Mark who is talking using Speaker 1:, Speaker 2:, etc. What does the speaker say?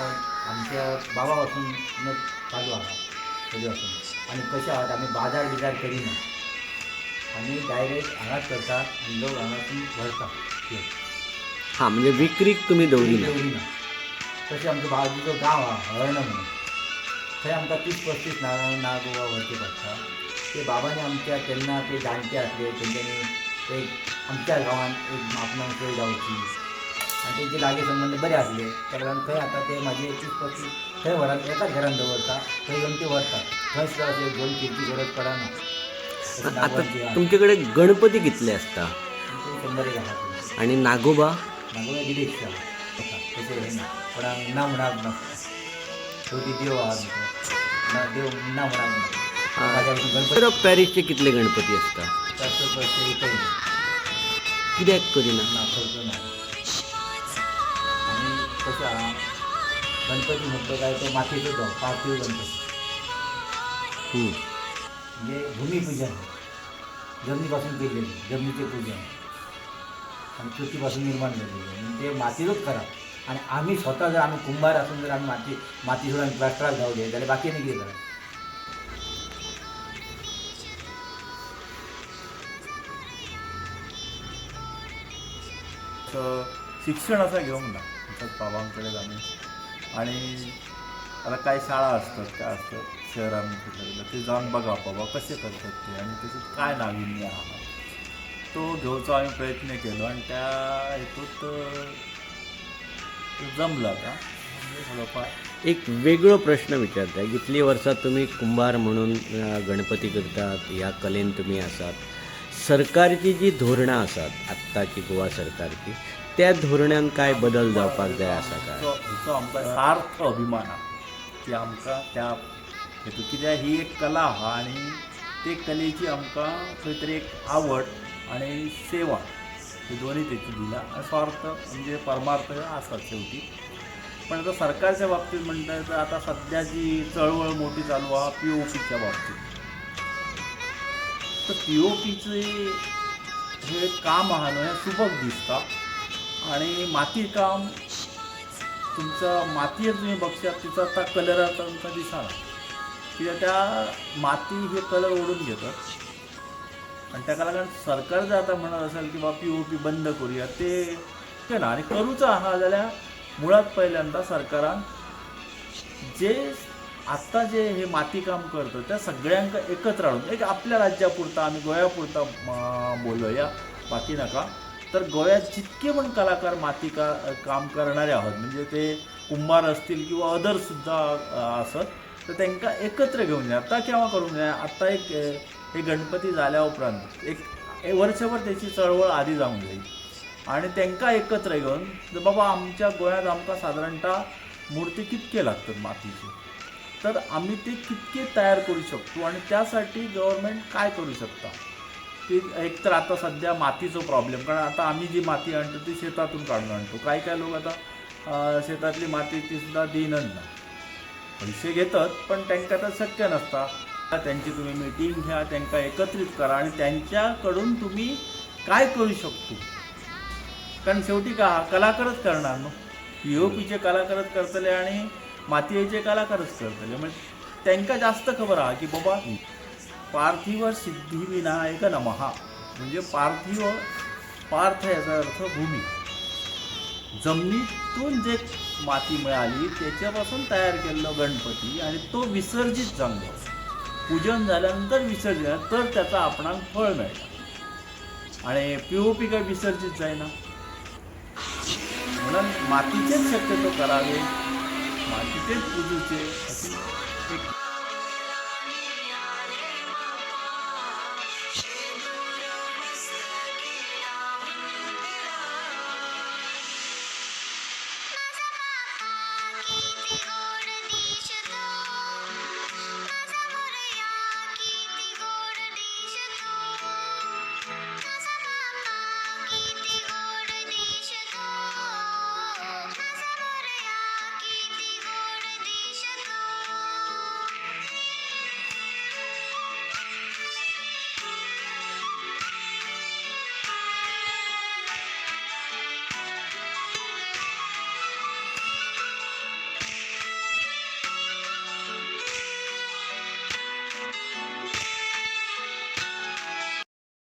Speaker 1: आता आमच्या बाबापासून न चालू आहा. कधीपासून? आणि कशा आहात? आम्ही बाजार बिजार करीना आम्ही डायरेक्ट हांगाच करतात आणि लोक हांगासून व्हरतात
Speaker 2: हां. म्हणजे विक्रीक तुम्ही दवरी ना
Speaker 1: दवरिना तशें आमचो बाजूचो गांव आहा हळर्णा म्हणून. थंय आमकां तीस पस्तीस ना नाग वा व्हरचे पडटा ते बाबांनी आमच्या तेन्ना ते जाणटे आसले तेंच्यांनी एक आमच्या गांवांत एक आपणाक सोय जावची आनी तेंचे लागे संबंद बरे आसले त्या कारण थंय आतां ते म्हाजे तीस पस्तीस थंय व्हरान एकाच घरान दवरता थंय येवन ते व्हरतात थंय सुद्दां घेवन फिरची गरज पडना नागवांची
Speaker 2: आता
Speaker 1: आहा.
Speaker 2: तुमच्याकडे गणपती कितले असता?
Speaker 1: ते शंबर एक आहा
Speaker 2: आणि नागोबा?
Speaker 1: नागोबा तशें हें ना. कोणाक ना म्हणाक ना शेवटी देव आहा. ना देव ना म्हणाक ना
Speaker 2: तर पॅरिसचे कितले गणपती असतात
Speaker 1: ना?
Speaker 2: कित्याक करिना
Speaker 1: आहा? गणपती म्हणतो काय तो मातयेचो तो पार्थीव गणपती. म्हणजे भूमिपूजन. जमनीपासून केलेले जमनीचे पूजन. आणि पृथ्वीपासून निर्माण झालेले. म्हणजे ते मातीचंच करा आणि आम्ही स्वतः जर आम्ही कुंभार असून जर आम्ही माती माती सोडून प्लास्टराक गावले जाल्यार बाकीने कितें करा
Speaker 3: असं शिक्षण असं घेऊन ना आमच्याच बाबांकडे आम्ही आणि आता काही शाळा असतात काय असतात शहरांमध्ये ते जाऊन बघा बाबा कसे करतात ते आणि त्याच्यात काय नाविन्य हा तो घेवचो आम्ही प्रयत्न केलो आणि त्या हेतूत अं, ते जमलं थोडंफार
Speaker 2: एक वेगळो प्रश्न विचारता कितली वर्सां तुम्ही कुंभार म्हणून गणपती करतात ह्या कलेन तुम्ही आसात सरकारची जी धोरणां आसात आत्ताची गोवा सरकारची त्या धोरणान काय बदल जावपाक जाय आसा काय?
Speaker 3: आमकां सार्थ अभिमान आहा. की आमकां त्या हेतू कित्याक ही एक कला आहा आनी ते कलेची आमकां खंय तरी एक आवड आनी सेवा ही दोन्ही तेची दिला. आनी स्वार्थ म्हणजे परमार्थ आसा शेवटी. पण आता सरकारच्या बाबतीत म्हणटा तर आता सध्या जी चळवळ मोठी चालू आहा पी ओ पीच्या बाबतीत. तर पी ओ पीचे हे काम आहा न्हू हें सुबक दिसता. आणि माती काम तुमचा मातयेत तुम्ही बघशात तिचा आता कलर आता तुमचा दिसा कित्याक त्या माती हे कलर ओढून घेतात. आणि ताका लागून सरकार जर आता म्हणत असेल की बा पी ओ पी बंद करूया ते ना आणि करूचा आहा जाल्यार मुळात पहिल्यांदा सरकारान जे आत्ता जे हे माती काम करतं त्या सगळ्यांक एकत्र आणून एक आपल्या राज्यापुरता आम्ही गोव्यापुरता बोलूया बाकी नका. तर गोव्यात जितके पण कलाकार माती का काम करणारे आहोत म्हणजे ते कुंभार असतील किंवा अदरसुद्धा असत तर त्यांना एकत्र घेऊन जा आत्ता केव्हा करून जाय आत्ता एक हे गणपती झाल्या उपरांत एक वर्षभर त्याची चळवळ आधी जाऊन जाईल आणि त्यांना एकत्र घेऊन तर बाबा आमच्या गोंयांत आमकां साधारणतः मूर्ती कितके लागतात मातीचे? तर आम्ही ते कितके तयार करू शकतो? आणि त्यासाठी गव्हर्मेंट काय करू शकता? की एक तर आता सध्या मातीचो प्रॉब्लेम कारण आता आम्ही जी माती आणतो ती शेतातून काढून आणतो. काही काही लोक आता शेतातली माती ती सुद्धा देईनच ना. पैसे घेतात पण त्यांना तर शक्य नसता. त्यांची तुम्ही मीटिंग घ्या त्यांना एकत्रित करा आणि त्यांच्याकडून तुम्ही काय करू शकतो? कारण शेवटी का कलाकारच करणार ना. पी ओ पीचे कलाकारच करतले आणि मातयेचे कलाकारच करतले. म्हणजे त्यांना जास्त खबर आहे की बाबा पार्थिव सिद्धिविनायक नमहा म्हणजे पार्थिव पार्थ याचा अर्थ भूमी. जमिनीतून जे माती मिळाली त्याच्यापासून तयार केलेलं गणपती आणि तो विसर्जित जमलो पूजन झाल्यानंतर विसर्जन तर त्याचा आपणाक फळ मिळतं आणि पी ओ पी काय विसर्जित जायना म्हणून मातीचेच शक्यतो करावे. मातीचेच पूजूचे. अशी एक